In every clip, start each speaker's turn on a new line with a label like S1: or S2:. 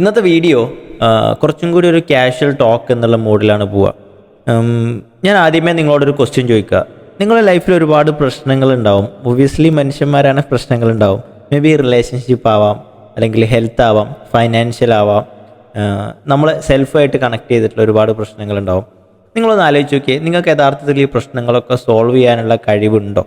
S1: ഇന്നത്തെ വീഡിയോ കുറച്ചും കൂടി ഒരു ക്യാഷ്വൽ ടോക്ക് എന്നുള്ള മോഡിലാണ് പോവുക. ഞാൻ ആദ്യമേ നിങ്ങളോടൊരു ക്വസ്റ്റ്യൻ ചോദിക്കുക. നിങ്ങളുടെ ലൈഫിൽ ഒരുപാട് പ്രശ്നങ്ങൾ ഉണ്ടാവും ഒബ്വിയസ്ലി മനുഷ്യന്മാരാണ് പ്രശ്നങ്ങൾ ഉണ്ടാവും മേ ബി റിലേഷൻഷിപ്പ് ആവാം അല്ലെങ്കിൽ ഹെൽത്ത് ആവാം ഫൈനാൻഷ്യൽ ആവാം നമ്മൾ സെൽഫായിട്ട് കണക്ട് ചെയ്തിട്ടുള്ള ഒരുപാട് പ്രശ്നങ്ങൾ പ്രശ്നങ്ങളുണ്ടാവും. നിങ്ങളൊന്ന് ആലോചിച്ച് നോക്കിയേ നിങ്ങൾക്ക് യഥാർത്ഥത്തിൽ ഈ പ്രശ്നങ്ങളൊക്കെ സോൾവ് ചെയ്യാനുള്ള കഴിവുണ്ടോ?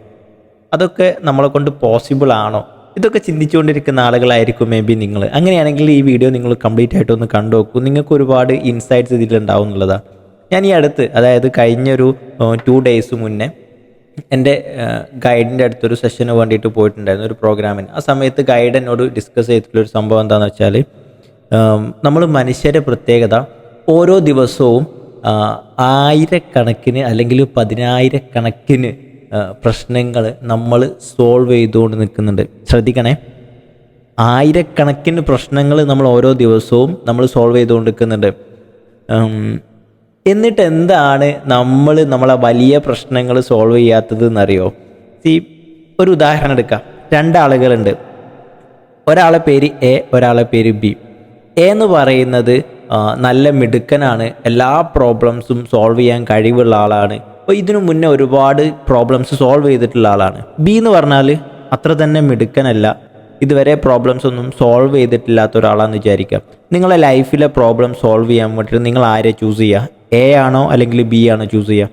S1: അതൊക്കെ നമ്മളെ കൊണ്ട് പോസിബിൾ ആണോ? ഇതൊക്കെ ചിന്തിച്ചുകൊണ്ടിരിക്കുന്ന ആളുകളായിരിക്കും മേ ബി നിങ്ങൾ അങ്ങനെയാണെങ്കിൽ ഈ വീഡിയോ നിങ്ങൾ കംപ്ലീറ്റ് ആയിട്ട് ഒന്ന് കണ്ടു നോക്കൂ. നിങ്ങൾക്ക് ഒരുപാട് ഇൻസൈറ്റ്സ് ഇതിലുണ്ടാവും എന്നുള്ളതാണ് ഞാൻ ഈ അടുത്ത് അതായത് കഴിഞ്ഞൊരു ടു ഡേയ്സ് മുന്നേ എന്റെ ഗൈഡിന്റെ അടുത്തൊരു സെഷന് വേണ്ടിയിട്ട് പോയിട്ടുണ്ടായിരുന്നു ഒരു പ്രോഗ്രാമിന് ആ സമയത്ത് ഗൈഡ് എന്നോട് ഡിസ്കസ് ചെയ്തിട്ടുള്ളൊരു സംഭവം എന്താണെന്ന് വെച്ചാൽ നമ്മൾ മനുഷ്യരെ പ്രത്യേകത ഓരോ ദിവസവും ആയിരക്കണക്കിന് അല്ലെങ്കിൽ പതിനായിരക്കണക്കിന് പ്രശ്നങ്ങൾ നമ്മൾ സോൾവ് ചെയ്തുകൊണ്ട് നിൽക്കുന്നുണ്ട്. ശ്രദ്ധിക്കണേ. ആയിരക്കണക്കിന് പ്രശ്നങ്ങൾ നമ്മൾ ഓരോ ദിവസവും നമ്മൾ സോൾവ് ചെയ്തുകൊണ്ട് നിൽക്കുന്നുണ്ട്. എന്നിട്ട് എന്താണ് നമ്മൾ നമ്മളെ വലിയ പ്രശ്നങ്ങൾ സോൾവ് ചെയ്യാത്തത് എന്നറിയോ സി ഒരു ഉദാഹരണം എടുക്കാം. രണ്ടാളുകളുണ്ട്. ഒരാളെ പേര് എ ഒരാളെ പേര് ബി. എ എന്ന് പറയുന്നത് നല്ല മിടുക്കനാണ്. എല്ലാ പ്രോബ്ലംസും സോൾവ് ചെയ്യാൻ കഴിവുള്ള ആളാണ്. അപ്പോൾ ഇതിനു മുന്നേ ഒരുപാട് പ്രോബ്ലംസ് സോൾവ് ചെയ്തിട്ടുള്ള ആളാണ്. ബി എന്ന് പറഞ്ഞാൽ അത്ര തന്നെ മിടുക്കനല്ല. ഇതുവരെ പ്രോബ്ലംസ് ഒന്നും സോൾവ് ചെയ്തിട്ടില്ലാത്ത ഒരാളാണെന്ന് വിചാരിക്കാം. നിങ്ങളെ ലൈഫിലെ പ്രോബ്ലം സോൾവ് ചെയ്യാൻ വേണ്ടിയിട്ട് നിങ്ങൾ ആരെ ചൂസ് ചെയ്യുക എ ആണോ അല്ലെങ്കിൽ ബി ആണോ ചൂസ് ചെയ്യുക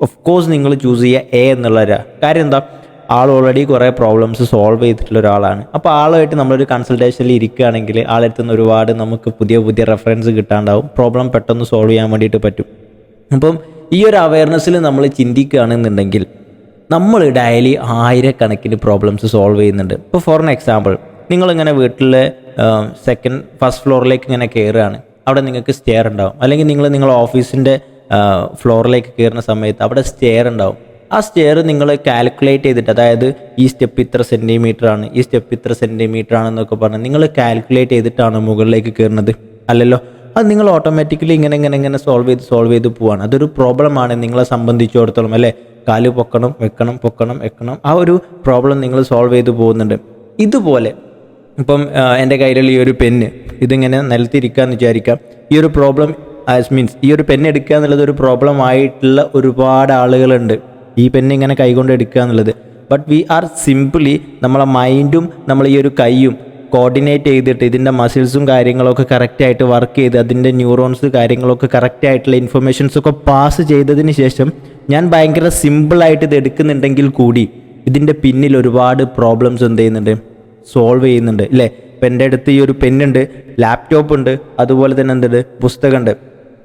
S1: ഓഫ് കോഴ്സ് നിങ്ങൾ ചൂസ് ചെയ്യുക എ എന്നുള്ളവരാ. കാര്യം എന്താ? ആൾ ഓൾറെഡി കുറേ പ്രോബ്ലംസ് സോൾവ് ചെയ്തിട്ടുള്ള ഒരാളാണ്. അപ്പോൾ ആളുമായിട്ട് നമ്മളൊരു കൺസൾട്ടേഷനിൽ ഇരിക്കുകയാണെങ്കിൽ ആളെടുത്ത് നിന്ന് ഒരുപാട് നമുക്ക് പുതിയ പുതിയ റെഫറൻസ് കിട്ടാണ്ടാവും. പ്രോബ്ലം പെട്ടെന്ന് സോൾവ് ചെയ്യാൻ വേണ്ടിയിട്ട് പറ്റും. അപ്പം ഈ ഒരു അവയർനെസ്സിൽ നമ്മൾ ചിന്തിക്കുകയാണെന്നുണ്ടെങ്കിൽ നമ്മൾ ഡെയിലി ആയിരക്കണക്കിന് പ്രോബ്ലംസ് സോൾവ് ചെയ്യുന്നുണ്ട്. ഇപ്പോൾ ഫോർ എൻ എക്സാമ്പിൾ നിങ്ങളിങ്ങനെ വീട്ടിലെ സെക്കൻഡ് ഫസ്റ്റ് ഫ്ലോറിലേക്ക് ഇങ്ങനെ കയറുകയാണ് അവിടെ നിങ്ങൾക്ക് സ്റ്റെയർ ഉണ്ടാവും. അല്ലെങ്കിൽ നിങ്ങൾ നിങ്ങളുടെ ഓഫീസിന്റെ ഫ്ലോറിലേക്ക് കയറുന്ന സമയത്ത് അവിടെ സ്റ്റെയർ ഉണ്ടാവും. ആ സ്റ്റെയർ നിങ്ങൾ കാൽക്കുലേറ്റ് ചെയ്തിട്ട് അതായത് ഈ സ്റ്റെപ്പ് ഇത്ര സെന്റിമീറ്റർ ആണ് ഈ സ്റ്റെപ്പ് ഇത്ര സെന്റിമീറ്റർ ആണെന്നൊക്കെ പറഞ്ഞ് നിങ്ങൾ കാൽക്കുലേറ്റ് ചെയ്തിട്ടാണ് മുകളിലേക്ക് കയറുന്നത് അല്ലല്ലോ? അത് നിങ്ങൾ ഓട്ടോമാറ്റിക്കലി ഇങ്ങനെ ഇങ്ങനെ ഇങ്ങനെ സോൾവ് ചെയ്ത് സോൾവ് ചെയ്ത് പോവാണ്. അതൊരു പ്രോബ്ലമാണ് നിങ്ങളെ സംബന്ധിച്ചിടത്തോളം അല്ലേ? കാൽ പൊക്കണം വെക്കണം പൊക്കണം വെക്കണം. ആ ഒരു പ്രോബ്ലം നിങ്ങൾ സോൾവ് ചെയ്ത് പോകുന്നുണ്ട്. ഇതുപോലെ ഇപ്പം എന്റെ കയ്യിലുള്ള ഈ ഒരു പെന്ന് ഇതിങ്ങനെ നിലത്തിരിക്കാന്ന് വിചാരിക്കാം. ഈ ഒരു പ്രോബ്ലം ആസ് മീൻസ് ഈ ഒരു പെന്ന് എടുക്കുക എന്നുള്ളത് ഒരു പ്രോബ്ലം ആയിട്ടുള്ള ഒരുപാട് ആളുകളുണ്ട്. ഈ പെന്ന് ഇങ്ങനെ കൈകൊണ്ട് എടുക്കുക എന്നുള്ളത്. ബട്ട് വി ആർ സിംപിളി നമ്മളെ മൈൻഡും നമ്മൾ ഈ ഒരു കൈയും കോർഡിനേറ്റ് ചെയ്തിട്ട് ഇതിന്റെ മസിൽസും കാര്യങ്ങളൊക്കെ കറക്റ്റായിട്ട് വർക്ക് ചെയ്ത് അതിന്റെ ന്യൂറോൺസ് കാര്യങ്ങളൊക്കെ കറക്റ്റായിട്ടുള്ള ഇൻഫർമേഷൻസ് ഒക്കെ പാസ് ചെയ്തതിന് ശേഷം ഞാൻ ഭയങ്കര സിമ്പിളായിട്ട് ഇത് എടുക്കുന്നുണ്ടെങ്കിൽ കൂടി ഇതിന്റെ പിന്നിൽ ഒരുപാട് പ്രോബ്ലംസ് എന്ത് ചെയ്യുന്നുണ്ട്? സോൾവ് ചെയ്യുന്നുണ്ട്. ഇല്ലേ? ഇപ്പം എന്റെ അടുത്ത് ഈ ഒരു പെന്നുണ്ട് ലാപ്ടോപ്പ് ഉണ്ട് അതുപോലെ തന്നെ എന്തുണ്ട്? പുസ്തകമുണ്ട്.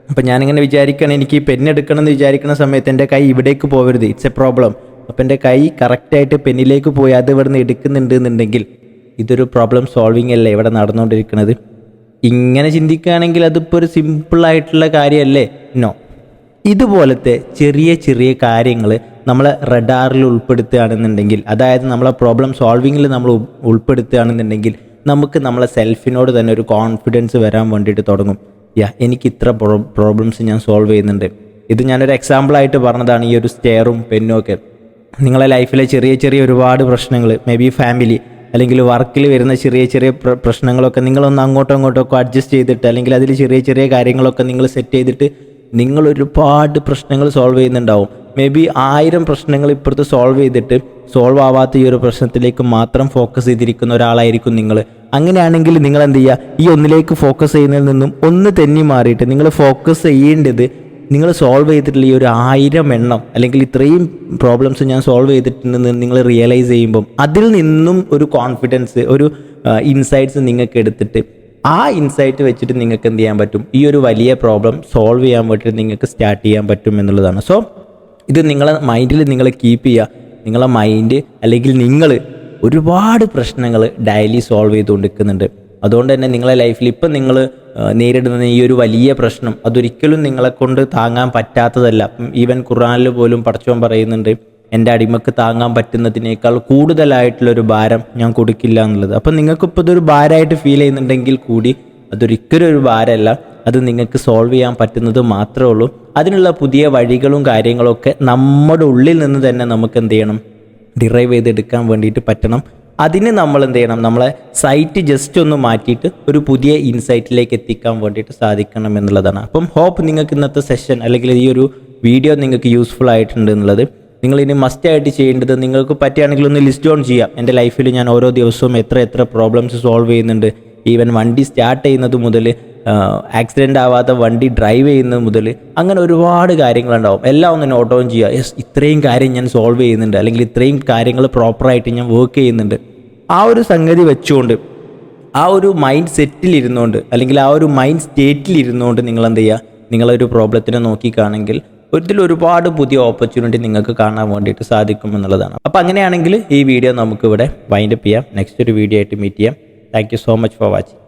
S1: അപ്പം ഞാനിങ്ങനെ വിചാരിക്കണം എനിക്ക് ഈ പെന്നെടുക്കണം എന്ന് വിചാരിക്കുന്ന സമയത്ത് എന്റെ കൈ ഇവിടേക്ക് പോകരുത് ഇറ്റ്സ് എ പ്രോബ്ലം അപ്പം എന്റെ കൈ കറക്റ്റായിട്ട് പെന്നിലേക്ക് പോയി അത് ഇവിടെ നിന്ന് എടുക്കുന്നുണ്ട് എന്നുണ്ടെങ്കിൽ ഇതൊരു പ്രോബ്ലം സോൾവിങ് അല്ലേ ഇവിടെ നടന്നുകൊണ്ടിരിക്കുന്നത്? ഇങ്ങനെ ചിന്തിക്കുകയാണെങ്കിൽ അതിപ്പോൾ ഒരു സിമ്പിളായിട്ടുള്ള കാര്യമല്ലേ? നോ ഇതുപോലത്തെ ചെറിയ ചെറിയ കാര്യങ്ങൾ നമ്മൾ റഡാറിൽ ഉൾപ്പെടുത്തുകയാണെന്നുണ്ടെങ്കിൽ അതായത് നമ്മളെ പ്രോബ്ലം സോൾവിങ്ങിൽ നമ്മൾ ഉൾ- ഉൾപ്പെടുത്തുകയാണെന്നുണ്ടെങ്കിൽ നമുക്ക് നമ്മളെ സെൽഫിനോട് തന്നെ ഒരു കോൺഫിഡൻസ് വരാൻ വേണ്ടിയിട്ട് തുടങ്ങും. യാ എനിക്ക് ഇത്ര പ്രോബ്ലംസ് ഞാൻ സോൾവ് ചെയ്യുന്നുണ്ട്. ഇത് ഞാനൊരു എക്സാമ്പിളായിട്ട് പറഞ്ഞതാണ് ഈ ഒരു സ്റ്റെയറും പെന്നും ഒക്കെ. നിങ്ങളെ ലൈഫിലെ ചെറിയ ചെറിയ ഒരുപാട് പ്രശ്നങ്ങൾ മേ ബി ഫാമിലി അല്ലെങ്കിൽ വർക്കിൽ വരുന്ന ചെറിയ ചെറിയ പ്രശ്നങ്ങളൊക്കെ നിങ്ങളൊന്ന് അങ്ങോട്ടോ ഇങ്ങോട്ടോ ഒക്കെ അഡ്ജസ്റ്റ് ചെയ്തിട്ട് അല്ലെങ്കിൽ അതിൽ ചെറിയ ചെറിയ കാര്യങ്ങളൊക്കെ നിങ്ങൾ സെറ്റ് ചെയ്തിട്ട് നിങ്ങൾ ഒരുപാട് പ്രശ്നങ്ങൾ സോൾവ് ചെയ്യുന്നുണ്ടാവും. മേ ബി ആയിരം പ്രശ്നങ്ങൾ ഇപ്പുറത്ത് സോൾവ് ചെയ്തിട്ട് സോൾവ് ആവാത്ത ഈ ഒരു പ്രശ്നത്തിലേക്ക് മാത്രം ഫോക്കസ് ചെയ്തിരിക്കുന്ന ഒരാളായിരിക്കും നിങ്ങൾ. അങ്ങനെയാണെങ്കിൽ നിങ്ങൾ എന്ത് ചെയ്യുക? ഈ ഒന്നിലേക്ക് ഫോക്കസ് ചെയ്യുന്നതിൽ നിന്നും ഒന്ന് തെന്നി മാറിയിട്ട് നിങ്ങൾ ഫോക്കസ് ചെയ്യേണ്ടത് നിങ്ങൾ സോൾവ് ചെയ്തിട്ടുള്ള ഈ ഒരു ആയിരം എണ്ണം അല്ലെങ്കിൽ ഇത്രയും പ്രോബ്ലംസ് ഞാൻ സോൾവ് ചെയ്തിട്ടുണ്ടെന്ന് നിങ്ങൾ റിയലൈസ് ചെയ്യുമ്പം അതിൽ നിന്നും ഒരു കോൺഫിഡൻസ് ഒരു ഇൻസൈറ്റ്സ് നിങ്ങൾക്ക് എടുത്തിട്ട് ആ ഇൻസൈറ്റ് വെച്ചിട്ട് നിങ്ങൾക്ക് എന്ത് ചെയ്യാൻ പറ്റും? ഈ ഒരു വലിയ പ്രോബ്ലം സോൾവ് ചെയ്യാൻ വേണ്ടിയിട്ട് നിങ്ങൾക്ക് സ്റ്റാർട്ട് ചെയ്യാൻ പറ്റും എന്നുള്ളതാണ്. സോ ഇത് നിങ്ങളെ മൈൻഡിൽ നിങ്ങൾ കീപ്പ് ചെയ്യുക. നിങ്ങളെ മൈൻഡ് അല്ലെങ്കിൽ നിങ്ങൾ ഒരുപാട് പ്രശ്നങ്ങൾ ഡെയിലി സോൾവ് ചെയ്തുകൊണ്ടിരിക്കുന്നുണ്ട്. അതുകൊണ്ട് തന്നെ നിങ്ങളെ ലൈഫിൽ ഇപ്പം നിങ്ങൾ നേരിടുന്ന ഈ ഒരു വലിയ പ്രശ്നം അതൊരിക്കലും നിങ്ങളെ കൊണ്ട് താങ്ങാൻ പറ്റാത്തതല്ല. ഈവൻ ഖുറാനിൽ പോലും പടച്ചോൻ പറയുന്നുണ്ട് എന്റെ അടിമക്ക് താങ്ങാൻ പറ്റുന്നതിനേക്കാൾ കൂടുതലായിട്ടുള്ളൊരു ഭാരം ഞാൻ കൊടുക്കില്ല എന്നുള്ളത്. അപ്പം നിങ്ങൾക്കിപ്പോൾ ഇതൊരു ഭാരമായിട്ട് ഫീൽ ചെയ്യുന്നുണ്ടെങ്കിൽ കൂടി അതൊരിക്കലും ഒരു ഭാരമല്ല. അത് നിങ്ങൾക്ക് സോൾവ് ചെയ്യാൻ പറ്റുന്നത് മാത്രമേ ഉള്ളൂ. അതിനുള്ള പുതിയ വഴികളും കാര്യങ്ങളൊക്കെ നമ്മുടെ ഉള്ളിൽ നിന്ന് തന്നെ നമുക്ക് എന്ത് ചെയ്യണം? ഡിറൈവ് ചെയ്തെടുക്കാൻ വേണ്ടിയിട്ട് പറ്റണം. അതിന് നമ്മൾ എന്ത് ചെയ്യണം നമ്മളെ സൈറ്റ് ജസ്റ്റ് ഒന്ന് മാറ്റിയിട്ട് ഒരു പുതിയ ഇൻസൈറ്റിലേക്ക് എത്തിക്കാൻ വേണ്ടിയിട്ട് സാധിക്കണം എന്നുള്ളതാണ്. അപ്പം ഹോപ്പ് നിങ്ങൾക്ക് ഇന്നത്തെ സെഷൻ അല്ലെങ്കിൽ ഈ ഒരു വീഡിയോ നിങ്ങൾക്ക് യൂസ്ഫുൾ ആയിട്ടുണ്ട് എന്നുള്ളത്. നിങ്ങൾ ഇനി മസ്റ്റ് ആയിട്ട് ചെയ്യേണ്ടത് നിങ്ങൾക്ക് പറ്റുകയാണെങ്കിൽ ഒന്ന് ലിസ്റ്റ് ഓൺ ചെയ്യാം. എന്റെ ലൈഫിൽ ഞാൻ ഓരോ ദിവസവും എത്ര എത്ര പ്രോബ്ലംസ് സോൾവ് ചെയ്യുന്നുണ്ട്. ഈവൻ വണ്ടി സ്റ്റാർട്ട് ചെയ്യുന്നത് മുതൽ ആക്സിഡന്റ് ആവാത്ത വണ്ടി ഡ്രൈവ് ചെയ്യുന്നത് മുതൽ അങ്ങനെ ഒരുപാട് കാര്യങ്ങളുണ്ടാവും. എല്ലാം ഒന്ന് നോട്ട് ഓൺ ചെയ്യുക യെസ് ഇത്രയും കാര്യം ഞാൻ സോൾവ് ചെയ്യുന്നുണ്ട്. അല്ലെങ്കിൽ ഇത്രയും കാര്യങ്ങൾ പ്രോപ്പറായിട്ട് ഞാൻ വർക്ക് ചെയ്യുന്നുണ്ട്. ആ ഒരു സംഗതി വെച്ചുകൊണ്ട് ആ ഒരു മൈൻഡ് സെറ്റിൽ ഇരുന്നുകൊണ്ട് അല്ലെങ്കിൽ ആ ഒരു മൈൻഡ് സ്റ്റേറ്റിൽ ഇരുന്നുകൊണ്ട് നിങ്ങൾ എന്ത് ചെയ്യുക നിങ്ങളൊരു പ്രോബ്ലത്തിനെ നോക്കിക്കാണെങ്കിൽ ഒരിതിൽ ഒരുപാട് പുതിയ ഓപ്പർച്യൂണിറ്റി നിങ്ങൾക്ക് കാണാൻ വേണ്ടിയിട്ട് സാധിക്കും എന്നുള്ളതാണ്. അപ്പോൾ അങ്ങനെയാണെങ്കിൽ ഈ വീഡിയോ നമുക്കിവിടെ വൈൻഡപ്പ് ചെയ്യാം. നെക്സ്റ്റ് ഒരു വീഡിയോ ആയിട്ട് മീറ്റ് ചെയ്യാം. Thank so much for watching